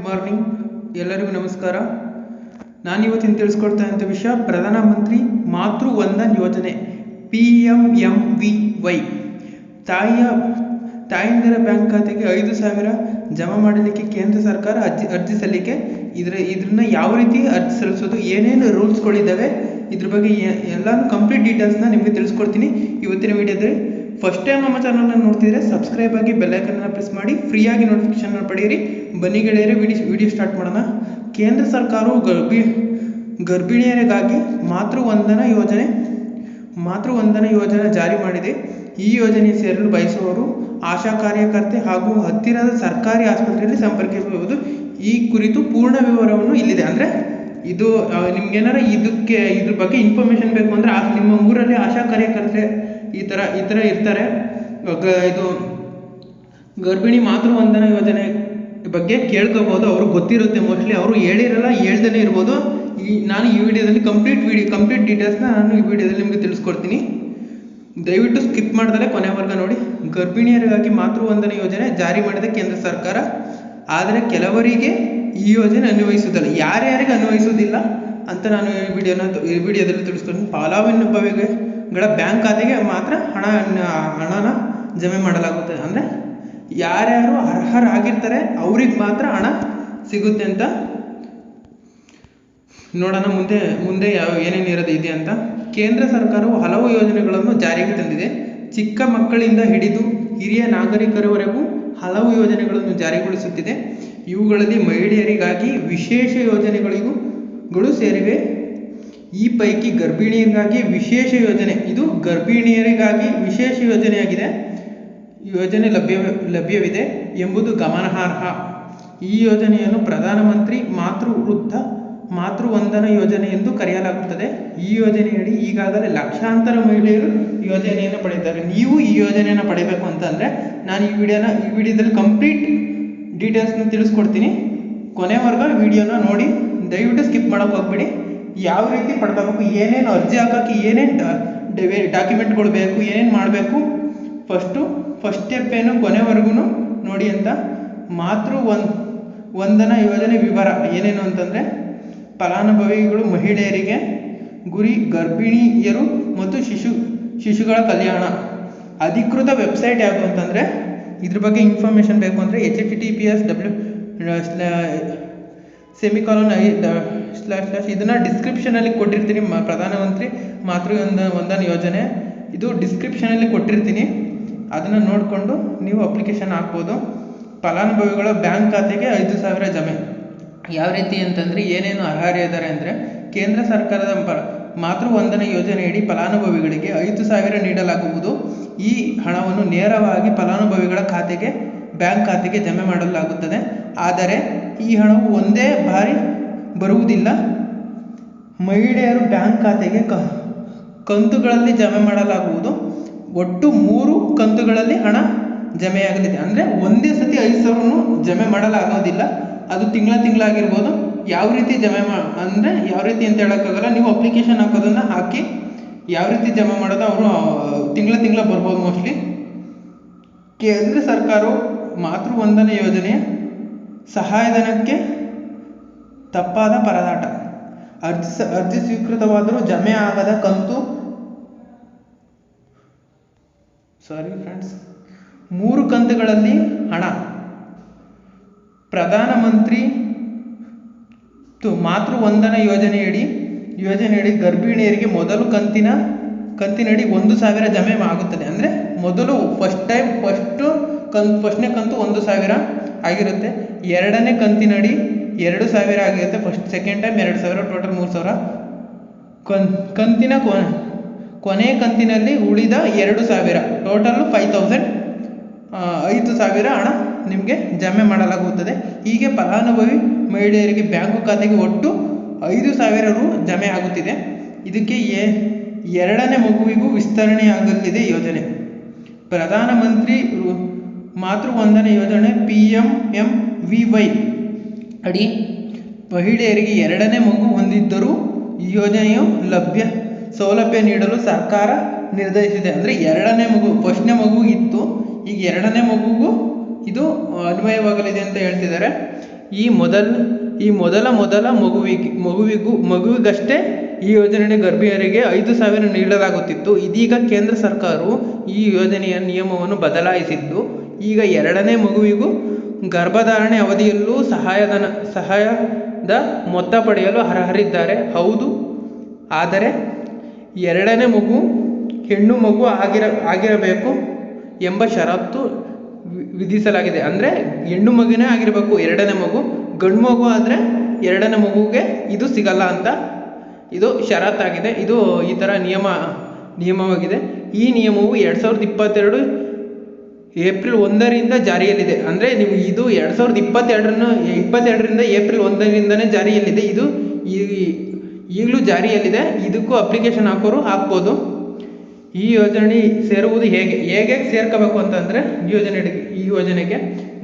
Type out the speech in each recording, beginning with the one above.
Good morning. ಎಲ್ಲರಿಗೂ ನಮಸ್ಕಾರ. ನಾನು ಇವತ್ತಿನ ತಿಳಿಸ್ಕೊಡ್ತಾ ಇದ್ದ ವಿಷಯ ಪ್ರಧಾನಮಂತ್ರಿ ಮಾತೃ ವಂದನ್ ಯೋಜನೆ, P M M V Y. ತಾಯಿಯ, ತಾಯಂದಿರ ಬ್ಯಾಂಕ್ ಖಾತೆಗೆ ಐದು ಸಾವಿರ ಜಮಾ ಮಾಡಲಿಕ್ಕೆ ಕೇಂದ್ರ ಸರ್ಕಾರ ಅರ್ಜಿ ಅರ್ಜಿ ಸಲ್ಲಿಕೆ. ಇದ್ರ ಇದನ್ನ ಯಾವ ರೀತಿ ಅರ್ಜಿ ಸಲ್ಲಿಸೋದು, ಏನೇನು ರೂಲ್ಸ್ಗಳಿದ್ದಾವೆ ಇದ್ರ ಬಗ್ಗೆ ಎಲ್ಲಾನು ಕಂಪ್ಲೀಟ್ ಡೀಟೇಲ್ಸ್ನ ನಿಮಗೆ ತಿಳಿಸ್ಕೊಡ್ತೀನಿ. ಇವತ್ತಿನ ವಿಡಿಯೋದಲ್ಲಿ ಫಸ್ಟ್ ಟೈಮ್ ನಮ್ಮ ಚಾನಲ್ನ ನೋಡ್ತಿದ್ರೆ ಸಬ್ಸ್ಕ್ರೈಬ್ ಆಗಿ ಬೆಲ್ಲೈಕನ್ನ ಪ್ರೆಸ್ ಮಾಡಿ ಫ್ರೀಯಾಗಿ ನೋಟಿಫಿಕೇಶನ್ ಪಡೆಯಿರಿ. ಬನ್ನಿ ಗೆಳೆಯರೆ ವಿಡಿಯೋ ವಿಡಿಯೋ ಸ್ಟಾರ್ಟ್ ಮಾಡೋಣ. ಕೇಂದ್ರ ಸರ್ಕಾರವು ಗರ್ಭಿ, ಗರ್ಭಿಣಿಯರಿಗಾಗಿ ಮಾತೃ ವಂದನಾ ಯೋಜನೆ, ಮಾತೃ ವಂದನಾ ಯೋಜನೆ ಜಾರಿ ಮಾಡಿದೆ. ಈ ಯೋಜನೆ ಸೇರಲು ಬಯಸುವವರು ಆಶಾ ಕಾರ್ಯಕರ್ತೆ ಹಾಗೂ ಹತ್ತಿರದ ಸರ್ಕಾರಿ ಆಸ್ಪತ್ರೆಯಲ್ಲಿ ಸಂಪರ್ಕಿಸಬಹುದು. ಈ ಕುರಿತು ಪೂರ್ಣ ವಿವರವನ್ನು ಇಲ್ಲಿದೆ. ಅಂದರೆ ಇದು ನಿಮ್ಗೇನಾರ ಇದಕ್ಕೆ, ಇದ್ರ ಬಗ್ಗೆ ಇನ್ಫಾರ್ಮೇಷನ್ ಬೇಕು ಅಂದರೆ ನಿಮ್ಮ ಊರಲ್ಲಿ ಆಶಾ ಕಾರ್ಯಕರ್ತೆ ಥರ ಈ ಥರ ಇರ್ತಾರೆ. ಇದು ಗರ್ಭಿಣಿ ಮಾತೃ ವಂದನಾ ಯೋಜನೆ ಬಗ್ಗೆ ಕೇಳ್ಕೋಬೋದು. ಅವ್ರಿಗೆ ಗೊತ್ತಿರುತ್ತೆ ಮೋಸ್ಟ್ಲಿ ಅವರು ಹೇಳಿರಲ್ಲ ಹೇಳ್ದೇ ಇರ್ಬೋದು. ಈ, ನಾನು ಈ ವಿಡಿಯೋದಲ್ಲಿ ಕಂಪ್ಲೀಟ್ ವಿಡಿಯೋ ಕಂಪ್ಲೀಟ್ ಡೀಟೇಲ್ಸ್ನ ನಾನು ಈ ವಿಡಿಯೋದಲ್ಲಿ ನಿಮಗೆ ತಿಳಿಸ್ಕೊಡ್ತೀನಿ. ದಯವಿಟ್ಟು ಸ್ಕಿಪ್ ಮಾಡ್ದಲೆ ಕೊನೆವರೆಗೂ ನೋಡಿ. ಗರ್ಭಿಣಿಯರಿಗಾಗಿ ಮಾತೃ ವಂದನಾ ಯೋಜನೆ ಜಾರಿ ಮಾಡಿದ ಕೇಂದ್ರ ಸರ್ಕಾರ. ಆದರೆ ಕೆಲವರಿಗೆ ಈ ಯೋಜನೆ ಅನ್ವಯಿಸುವುದಿಲ್ಲ. ಯಾರ್ಯಾರಿಗೆ ಅನ್ವಯಿಸುವುದಿಲ್ಲ ಅಂತ ನಾನು ಈ ವಿಡಿಯೋನ, ಈ ವಿಡಿಯೋದಲ್ಲಿ ತಿಳಿಸ್ಕೊಡ್ತೀನಿ. ಫಲಾನುಭವಿಗಳ ಬ್ಯಾಂಕ್ ಖಾತೆಗೆ ಮಾತ್ರ ಹಣ, ಹಣನ ಜಮೆ ಮಾಡಲಾಗುತ್ತದೆ ಅಂದರೆ ಯಾರ್ಯಾರು ಅರ್ಹರಾಗಿರ್ತಾರೆ ಅವ್ರಿಗೆ ಮಾತ್ರ ಹಣ ಸಿಗುತ್ತೆ ಅಂತ ನೋಡೋಣ. ಮುಂದೆ ಮುಂದೆ ಯಾವ ಏನೇನು ಇರೋದು ಇದೆ ಅಂತ. ಕೇಂದ್ರ ಸರ್ಕಾರವು ಹಲವು ಯೋಜನೆಗಳನ್ನು ಜಾರಿಗೆ ತಂದಿದೆ. ಚಿಕ್ಕ ಮಕ್ಕಳಿಂದ ಹಿಡಿದು ಹಿರಿಯ ನಾಗರಿಕರವರೆಗೂ ಹಲವು ಯೋಜನೆಗಳನ್ನು ಜಾರಿಗೊಳಿಸುತ್ತಿದೆ. ಇವುಗಳಲ್ಲಿ ಮಹಿಳೆಯರಿಗಾಗಿ ವಿಶೇಷ ಯೋಜನೆಗಳಿಗೂ ಗಳು ಸೇರಿವೆ. ಈ ಪೈಕಿ ಗರ್ಭಿಣಿಯರಿಗಾಗಿ ವಿಶೇಷ ಯೋಜನೆ. ಇದು ಗರ್ಭಿಣಿಯರಿಗಾಗಿ ವಿಶೇಷ ಯೋಜನೆಯಾಗಿದೆ. ಯೋಜನೆ ಲಭ್ಯ, ಲಭ್ಯವಿದೆ ಎಂಬುದು ಗಮನಾರ್ಹ. ಈ ಯೋಜನೆಯನ್ನು ಪ್ರಧಾನಮಂತ್ರಿ ಮಾತೃ ವೃದ್ಧ, ಮಾತೃ ವಂದನ ಯೋಜನೆ ಎಂದು ಕರೆಯಲಾಗುತ್ತದೆ. ಈ ಯೋಜನೆಯಡಿ ಈಗಾಗಲೇ ಲಕ್ಷಾಂತರ ಮಹಿಳೆಯರು ಯೋಜನೆಯನ್ನು ಪಡೆಯುತ್ತಾರೆ ನೀವು ಈ ಯೋಜನೆಯನ್ನು ಪಡೆಯಬೇಕು ಅಂತಂದರೆ ನಾನು ಈ ವಿಡಿಯೋನ, ಈ ವಿಡಿಯೋದಲ್ಲಿ ಕಂಪ್ಲೀಟ್ ಡೀಟೇಲ್ಸ್ನ ತಿಳಿಸ್ಕೊಡ್ತೀನಿ. ಕೊನೆವರೆಗೂ ವಿಡಿಯೋನ ನೋಡಿ. ದಯವಿಟ್ಟು ಸ್ಕಿಪ್ ಮಾಡೋಕೆ ಹೋಗ್ಬೇಡಿ. ಯಾವ ರೀತಿ ಪಡ್ಕೋಬೇಕು ಏನೇನು ಅರ್ಜಿ ಹಾಕೋಕ್ಕೆ ಏನೇನು ಡಾಕ್ಯುಮೆಂಟ್ಗಳು ಬೇಕು, ಏನೇನು ಮಾಡಬೇಕು ಫಸ್ಟು ಫಸ್ಟ್ ಸ್ಟೆಪ್ ಏನು ಕೊನೆವರೆಗೂ ನೋಡಿ ಅಂತ ಮಾತೃ ವಂದ್ ವಂದನಾ ಯೋಜನೆ ವಿವರ ಏನೇನು ಅಂತಂದರೆ, ಫಲಾನುಭವಿಗಳು ಮಹಿಳೆಯರಿಗೆ ಗುರಿ, ಗರ್ಭಿಣಿಯರು ಮತ್ತು ಶಿಶು ಶಿಶುಗಳ ಕಲ್ಯಾಣ. ಅಧಿಕೃತ ವೆಬ್ಸೈಟ್ ಯಾವುದು ಅಂತಂದರೆ, ಇದ್ರ ಬಗ್ಗೆ ಇನ್ಫಾರ್ಮೇಷನ್ ಬೇಕು ಅಂದರೆ H T T P S W semicolon I slash slash ಇದನ್ನು ಡಿಸ್ಕ್ರಿಪ್ಷನಲ್ಲಿ ಕೊಟ್ಟಿರ್ತೀನಿ ಮ ಪ್ರಧಾನಮಂತ್ರಿ ಮಾತೃ ವಂದ ವಂದನ ಯೋಜನೆ. ಇದು ಡಿಸ್ಕ್ರಿಪ್ಷನಲ್ಲಿ ಕೊಟ್ಟಿರ್ತೀನಿ. ಅದನ್ನು ನೋಡಿಕೊಂಡು ನೀವು ಅಪ್ಲಿಕೇಶನ್ ಹಾಕ್ಬೋದು. ಫಲಾನುಭವಿಗಳ ಬ್ಯಾಂಕ್ ಖಾತೆಗೆ ಐದು ಸಾವಿರ ಜಮೆ. ಯಾವ ರೀತಿ ಅಂತಂದರೆ ಏನೇನು ಅರ್ಹರಿದ್ದಾರೆ ಅಂದರೆ ಕೇಂದ್ರ ಸರ್ಕಾರದ ಪ- ಮಾತೃ ವಂದನಾ ಯೋಜನೆಯಡಿ ಫಲಾನುಭವಿಗಳಿಗೆ ಐದು ಸಾವಿರ ನೀಡಲಾಗುವುದು. ಈ ಹಣವನ್ನು ನೇರವಾಗಿ ಫಲಾನುಭವಿಗಳ ಖಾತೆಗೆ, ಬ್ಯಾಂಕ್ ಖಾತೆಗೆ ಜಮೆ ಮಾಡಲಾಗುತ್ತದೆ. ಆದರೆ ಈ ಹಣವು ಒಂದೇ ಬಾರಿ ಬರುವುದಿಲ್ಲ. ಮಹಿಳೆಯರು ಬ್ಯಾಂಕ್ ಖಾತೆಗೆ ಕ, ಕಂತುಗಳಲ್ಲಿ ಜಮೆ ಮಾಡಲಾಗುವುದು. ಒಟ್ಟು ಮೂರು ಕಂತುಗಳಲ್ಲಿ ಹಣ ಜಮೆಯಾಗಲಿದೆ. ಅಂದರೆ ಒಂದೇ ಸತಿ ಐದು ಸಾವಿರನು ಜಮೆ ಮಾಡಲಾಗೋದಿಲ್ಲ. ಅದು ತಿಂಗಳ ತಿಂಗಳಾಗಿರ್ಬೋದು. ಯಾವ ರೀತಿ ಜಮೆ ಮಾ, ಅಂದರೆ ಯಾವ ರೀತಿ ಅಂತ ಹೇಳೋಕ್ಕಾಗಲ್ಲ. ನೀವು ಅಪ್ಲಿಕೇಶನ್ ಹಾಕೋದನ್ನು ಹಾಕಿ ಯಾವ ರೀತಿ ಜಮೆ ಮಾಡೋದು ಅವರು ತಿಂಗಳ ತಿಂಗಳ ಬರ್ಬೋದು ಮೋಸ್ಟ್ಲಿ. ಕೇಂದ್ರ ಸರ್ಕಾರವು ಮಾತೃ ವಂದನಾ ಯೋಜನೆಯ ಸಹಾಯಧನಕ್ಕೆ ತಪ್ಪಾದ ಪರದಾಟ. ಅರ್ಜಿ ಅರ್ಜಿ ಸ್ವೀಕೃತವಾದರೂ ಜಮೆ ಆಗದ ಕಂತು. ಸಾರಿ ಫ್ರೆಂಡ್ಸ್ ಮೂರು ಕಂತುಗಳಲ್ಲಿ ಹಣ. ಪ್ರಧಾನಮಂತ್ರಿ ತು- ಮಾತೃ ವಂದನಾ ಯೋಜನೆಯಡಿ ಯೋಜನೆಯಡಿ ಗರ್ಭಿಣಿಯರಿಗೆ ಮೊದಲು ಕಂತಿನ, ಕಂತಿನಡಿ ಒಂದು ಸಾವಿರ ಜಮೆ ಆಗುತ್ತದೆ. ಅಂದರೆ ಮೊದಲು ಫಸ್ಟ್ ಟೈಮ್ ಫಸ್ಟು ಕಂತು ಫಸ್ಟ್ನೇ ಕಂತು ಒಂದು ಸಾವಿರ ಆಗಿರುತ್ತೆ. ಎರಡನೇ ಕಂತಿನಡಿ ಎರಡು ಸಾವಿರ ಆಗಿರುತ್ತೆ ಫಸ್ಟ್ ಸೆಕೆಂಡ್ ಟೈಮ್ ಎರಡು ಸಾವಿರ ಟೋಟಲ್ ಮೂರು ಸಾವಿರ. ಕನ್, ಕಂತಿನ ಕೊನೆ ಕಂತಿನಲ್ಲಿ ಉಳಿದ ಎರಡು ಸಾವಿರ. ಟೋಟಲ್ ಫೈವ್ ತೌಸಂಡ್ ಐದು ಸಾವಿರ ಹಣ ನಿಮಗೆ ಜಮೆ ಮಾಡಲಾಗುತ್ತದೆ. ಹೀಗೆ ಫಲಾನುಭವಿ ಮಹಿಳೆಯರಿಗೆ ಬ್ಯಾಂಕು ಖಾತೆಗೆ ಒಟ್ಟು ಐದು ಸಾವಿರ ರು ಜಮೆ ಆಗುತ್ತಿದೆ. ಇದಕ್ಕೆ ಎ, ಎರಡನೇ ಮಗುವಿಗೂ ವಿಸ್ತರಣೆಯಾಗಲಿದೆ ಯೋಜನೆ. ಪ್ರಧಾನಮಂತ್ರಿ ಮಾತೃ ವಂದನೆ ಯೋಜನೆ P M M V Y ಅಡಿ. ಮಹಿಳೆಯರಿಗೆ ಎರಡನೇ ಮಗು ಹೊಂದಿದ್ದರೂ ಈ ಯೋಜನೆಯು ಲಭ್ಯ ಸೌಲಭ್ಯ ನೀಡಲು ಸರ್ಕಾರ ನಿರ್ಧರಿಸಿದೆ. ಅಂದರೆ ಎರಡನೇ ಮಗು, ಫಸ್ಟ್ನೇ ಮಗು ಇತ್ತು. ಈಗ ಎರಡನೇ ಮಗುಗೂ ಇದು ಅನ್ವಯವಾಗಲಿದೆ ಅಂತ ಹೇಳ್ತಿದ್ದಾರೆ. ಈ ಮೊದಲ ಈ ಮೊದಲ ಮೊದಲ ಮಗುವಿಗೆ, ಮಗುವಿಗೂ, ಮಗುವಿಗಷ್ಟೇ ಈ ಯೋಜನೆ ಗರ್ಭಿಣಿಯರಿಗೆ ಐದು ಸಾವಿರ ನೀಡಲಾಗುತ್ತಿತ್ತು. ಇದೀಗ ಕೇಂದ್ರ ಸರ್ಕಾರವು ಈ ಯೋಜನೆಯ ನಿಯಮವನ್ನು ಬದಲಾಯಿಸಿದ್ದು, ಈಗ ಎರಡನೇ ಮಗುವಿಗೂ ಗರ್ಭಧಾರಣೆ ಅವಧಿಯಲ್ಲೂ ಸಹಾಯಧನ, ಸಹಾಯದ ಮೊತ್ತ ಪಡೆಯಲು ಅರ್ಹರಿದ್ದಾರೆ. ಹೌದು. ಆದರೆ ಎರಡನೇ ಮಗು ಹೆಣ್ಣು ಮಗು ಆಗಿರ, ಆಗಿರಬೇಕು ಎಂಬ ಷರತ್ತು ವಿಧಿಸಲಾಗಿದೆ. ಅಂದರೆ ಹೆಣ್ಣು ಮಗುನೇ ಆಗಿರಬೇಕು ಎರಡನೇ ಮಗು. ಗಂಡು ಮಗು ಆದರೆ ಎರಡನೇ ಮಗುಗೆ ಇದು ಸಿಗಲ್ಲ ಅಂತ ಇದು ಷರತ್ತಾಗಿದೆ. ಇದು ಈ ಥರ ನಿಯಮ, ನಿಯಮವಾಗಿದೆ. ಈ ನಿಯಮವು ಎರಡು ಸಾವಿರದ ಇಪ್ಪತ್ತೆರಡು ಏಪ್ರಿಲ್ ಒಂದರಿಂದ ಜಾರಿಯಲ್ಲಿದೆ. ಅಂದರೆ ನೀವು ಇದು ಎರಡು ಸಾವಿರದ ಇಪ್ಪತ್ತೆರಡರನ್ನು, ಇಪ್ಪತ್ತೆರಡರಿಂದ ಏಪ್ರಿಲ್ ಒಂದರಿಂದನೇ ಜಾರಿಯಲ್ಲಿದೆ. ಇದು ಈಗಲೂ ಜಾರಿಯಲ್ಲಿದೆ. ಇದಕ್ಕೂ ಅಪ್ಲಿಕೇಶನ್ ಹಾಕೋರು ಹಾಕ್ಬೋದು. ಈ ಯೋಜನೆ ಸೇರುವುದು ಹೇಗೆ? ಹೇಗೆ ಸೇರ್ಕೋಬೇಕು ಅಂತಂದರೆ ಈ ಯೋಜನೆ, ಈ ಯೋಜನೆಗೆ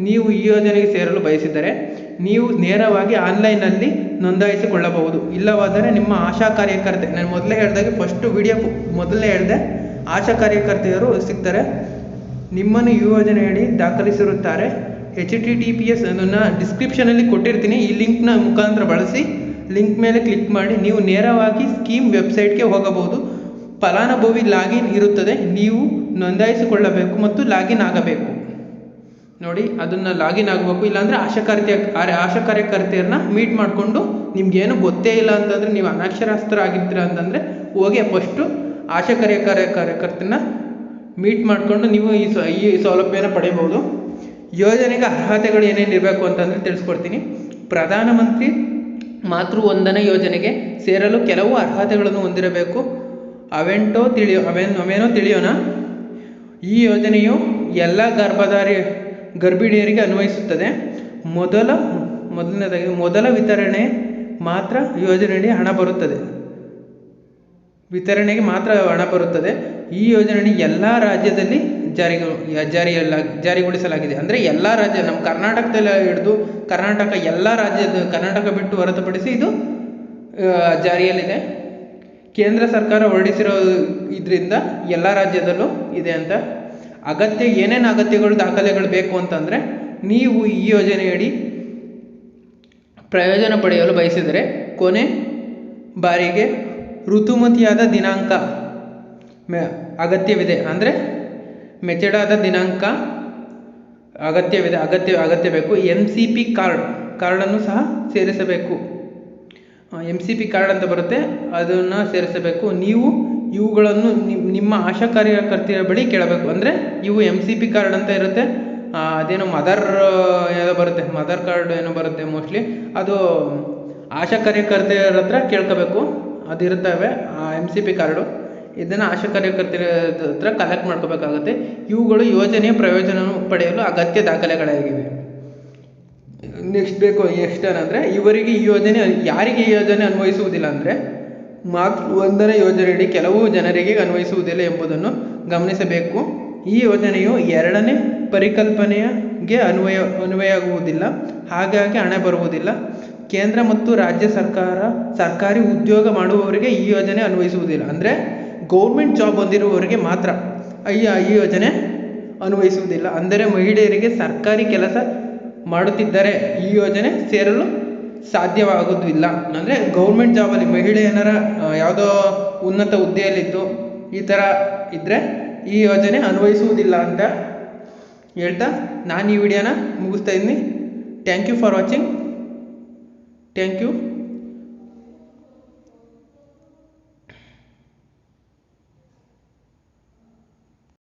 ನೀವು ಈ ಯೋಜನೆಗೆ ಸೇರಲು ಬಯಸಿದರೆ ನೀವು ನೇರವಾಗಿ ಆನ್ಲೈನಲ್ಲಿ ನೋಂದಾಯಿಸಿಕೊಳ್ಳಬಹುದು. ಇಲ್ಲವಾದರೆ ನಿಮ್ಮ ಆಶಾ ಕಾರ್ಯಕರ್ತೆ, ನಾನು ಮೊದಲೇ ಹೇಳಿದಾಗೆ ಫಸ್ಟು ವಿಡಿಯೋ ಮೊದಲೇ ಹೇಳಿದೆ, ಆಶಾ ಕಾರ್ಯಕರ್ತೆಯರು ಸಿಗ್ತಾರೆ. ನಿಮ್ಮನ್ನು ಈ ಯೋಜನೆಯಡಿ ದಾಖಲಿಸಿರುತ್ತಾರೆ. H T T P S ಅದನ್ನು ಡಿಸ್ಕ್ರಿಪ್ಷನಲ್ಲಿ ಕೊಟ್ಟಿರ್ತೀನಿ. ಈ ಲಿಂಕ್ನ ಮುಖಾಂತರ ಬಳಸಿ. ಲಿಂಕ್ ಮೇಲೆ ಕ್ಲಿಕ್ ಮಾಡಿ. ನೀವು ನೇರವಾಗಿ ಸ್ಕೀಮ್ ವೆಬ್ಸೈಟ್ಗೆ ಹೋಗಬಹುದು. ಫಲಾನುಭವಿ ಲಾಗಿನ್ ಇರುತ್ತದೆ. ನೀವು ನೋಂದಾಯಿಸಿಕೊಳ್ಳಬೇಕು ಮತ್ತು ಲಾಗಿನ್ ಆಗಬೇಕು. ನೋಡಿ, ಅದನ್ನು ಲಾಗಿನ್ ಆಗಬೇಕು. ಇಲ್ಲಾಂದರೆ ಆಶಾ ಕಾರ್ಯ, ಆಶಾ ಕಾರ್ಯಕರ್ತೆಯರನ್ನ ಮೀಟ್ ಮಾಡಿಕೊಂಡು ನಿಮಗೇನು ಗೊತ್ತೇ ಇಲ್ಲ ಅಂತಂದರೆ ನೀವು ಅನಕ್ಷರಸ್ಥರ ಆಗಿರ್ತೀರ ಅಂತಂದರೆ ಹೋಗಿ ಫಸ್ಟು ಆಶಾ ಕಾರ್ಯ ಕಾರ್ಯಕರ್ತನ ಮೀಟ್ ಮಾಡಿಕೊಂಡು ನೀವು ಈ ಸ, ಈ ಸೌಲಭ್ಯನ ಪಡೆಯಬಹುದು ಯೋಜನೆಗೆ ಅರ್ಹತೆಗಳು ಏನೇನು ಇರಬೇಕು ಅಂತಂದರೆ ತಿಳಿಸ್ಕೊಡ್ತೀನಿ. ಪ್ರಧಾನಮಂತ್ರಿ ಮಾತೃ ವಂದನಾ ಯೋಜನೆಗೆ ಸೇರಲು ಕೆಲವು ಅರ್ಹತೆಗಳನ್ನು ಹೊಂದಿರಬೇಕು. ಅವೆಂಟೋ ತಿಳಿಯೋ, ಅವೆನ್, ಅವೇನೋ ತಿಳಿಯೋಣ ಈ ಯೋಜನೆಯು ಎಲ್ಲ ಗರ್ಭಧಾರಿ, ಗರ್ಭಿಣಿಯರಿಗೆ ಅನ್ವಯಿಸುತ್ತದೆ. ಮೊದಲ, ಮೊದಲನೇದಾಗಿ, ಮೊದಲ ವಿತರಣೆ ಮಾತ್ರ ಯೋಜನೆಯಡಿ ಹಣ ಬರುತ್ತದೆ. ವಿತರಣೆಗೆ ಮಾತ್ರ ಹಣ ಬರುತ್ತದೆ. ಈ ಯೋಜನೆಯನ್ನು ಎಲ್ಲ ರಾಜ್ಯದಲ್ಲಿ ಜಾರಿಗೆ ಜಾರಿಯಲ್ಲ ಜಾರಿಗೊಳಿಸಲಾಗಿದೆ. ಅಂದರೆ ಎಲ್ಲ ರಾಜ್ಯ ನಮ್ಮ ಕರ್ನಾಟಕದಲ್ಲಿ ಹಿಡಿದು ಕರ್ನಾಟಕ ಎಲ್ಲ ರಾಜ್ಯದ ಕರ್ನಾಟಕ ಬಿಟ್ಟು ಹೊರತುಪಡಿಸಿ ಇದು ಜಾರಿಯಲ್ಲಿದೆ. ಕೇಂದ್ರ ಸರ್ಕಾರ ಹೊರಡಿಸಿರೋ ಇದರಿಂದ ಎಲ್ಲ ರಾಜ್ಯದಲ್ಲೂ ಇದೆ ಅಂತ. ಅಗತ್ಯ ಏನೇನು ಅಗತ್ಯಗಳು ದಾಖಲೆಗಳು ಬೇಕು ಅಂತಂದರೆ ನೀವು ಈ ಯೋಜನೆಯಡಿ ಪ್ರಯೋಜನ ಪಡೆಯಲು ಬಯಸಿದರೆ ಕೊನೆ ಬಾರಿಗೆ ಋತುಮತಿಯಾದ ದಿನಾಂಕ ಮೆ ಅಗತ್ಯವಿದೆ ಅಂದರೆ ಮೆಚೆಡಾದ ದಿನಾಂಕ ಅಗತ್ಯವಿದೆ, ಅಗತ್ಯ ಅಗತ್ಯ ಬೇಕು ಎಂ ಸಿ ಪಿ ಕಾರ್ಡ್ ಕಾರ್ಡನ್ನು ಸಹ ಸೇರಿಸಬೇಕು. ಎಂ ಸಿ ಪಿ ಕಾರ್ಡ್ ಅಂತ ಬರುತ್ತೆ, ಅದನ್ನು ಸೇರಿಸಬೇಕು. ನೀವು ಇವುಗಳನ್ನು ನಿಮ್- ನಿಮ್ಮ ಆಶಾ ಕಾರ್ಯಕರ್ತೆಯ ಬಳಿ ಕೇಳಬೇಕು. ಅಂದರೆ ಇವು ಎಂ ಸಿ ಪಿ ಕಾರ್ಡ್ ಅಂತ ಇರುತ್ತೆ. ಅದೇನೋ ಮದರ್ ಏನೋ ಬರುತ್ತೆ ಮದರ್ ಕಾರ್ಡ್ ಏನೋ ಬರುತ್ತೆ ಮೋಸ್ಟ್ಲಿ ಅದು ಆಶಾ ಕಾರ್ಯಕರ್ತೆಯರ ಹತ್ರ ಕೇಳ್ಕೋಬೇಕು. ಅದು ಇರ್ತವೆ ಎಂ ಸಿ ಪಿ ಕಾರ್ಡು. ಇದನ್ನು ಆಶಾ ಕಾರ್ಯಕರ್ತರ ಹತ್ರ ಕಲೆಕ್ಟ್ ಮಾಡ್ಕೋಬೇಕಾಗುತ್ತೆ. ಇವುಗಳು ಯೋಜನೆಯ ಪ್ರಯೋಜನ ಪಡೆಯಲು ಅಗತ್ಯ ದಾಖಲೆಗಳಾಗಿವೆ. ನೆಕ್ಸ್ಟ್ ಬೇಕು ನೆಕ್ಸ್ಟ್ ಏನಂದರೆ, ಇವರಿಗೆ ಈ ಯೋಜನೆ, ಯಾರಿಗೆ ಈ ಯೋಜನೆ ಅನ್ವಯಿಸುವುದಿಲ್ಲ ಅಂದರೆ ಮಾತೃ ಒಂದರ ಯೋಜನೆಯಡಿ ಕೆಲವು ಜನರಿಗೆ ಅನ್ವಯಿಸುವುದಿಲ್ಲ ಎಂಬುದನ್ನು ಗಮನಿಸಬೇಕು. ಈ ಯೋಜನೆಯು ಎರಡನೇ ಪರಿಕಲ್ಪನೆಗೆ ಅನ್ವಯ ಅನ್ವಯ ಆಗುವುದಿಲ್ಲ ಹಾಗಾಗಿ ಹಣ ಬರುವುದಿಲ್ಲ. ಕೇಂದ್ರ ಮತ್ತು ರಾಜ್ಯ ಸರ್ಕಾರ ಸರ್ಕಾರಿ ಉದ್ಯೋಗ ಮಾಡುವವರಿಗೆ ಈ ಯೋಜನೆ ಅನ್ವಯಿಸುವುದಿಲ್ಲ. ಅಂದರೆ ಗೌರ್ಮೆಂಟ್ ಜಾಬ್ ಹೊಂದಿರುವವರಿಗೆ ಮಾತ್ರ ಈ ಈ ಯೋಜನೆ ಅನ್ವಯಿಸುವುದಿಲ್ಲ. ಅಂದರೆ ಮಹಿಳೆಯರಿಗೆ ಸರ್ಕಾರಿ ಕೆಲಸ ಮಾಡುತ್ತಿದ್ದರೆ ಈ ಯೋಜನೆ ಸೇರಲು ಸಾಧ್ಯವಾಗುವುದಿಲ್ಲ. ಅಂದರೆ ಗೌರ್ಮೆಂಟ್ ಜಾಬಲ್ಲಿ ಮಹಿಳೆ ಏನಾರ ಯಾವುದೋ ಉನ್ನತ ಹುದ್ದೆಯಲ್ಲಿದ್ದು ಈ ಥರ ಇದ್ದರೆ ಈ ಯೋಜನೆ ಅನ್ವಯಿಸುವುದಿಲ್ಲ ಅಂತ ಹೇಳ್ತಾ ನಾನು ಈ ವಿಡಿಯೋನ ಮುಗಿಸ್ತಾ ಇದ್ದೀನಿ. Thank you for watching thank you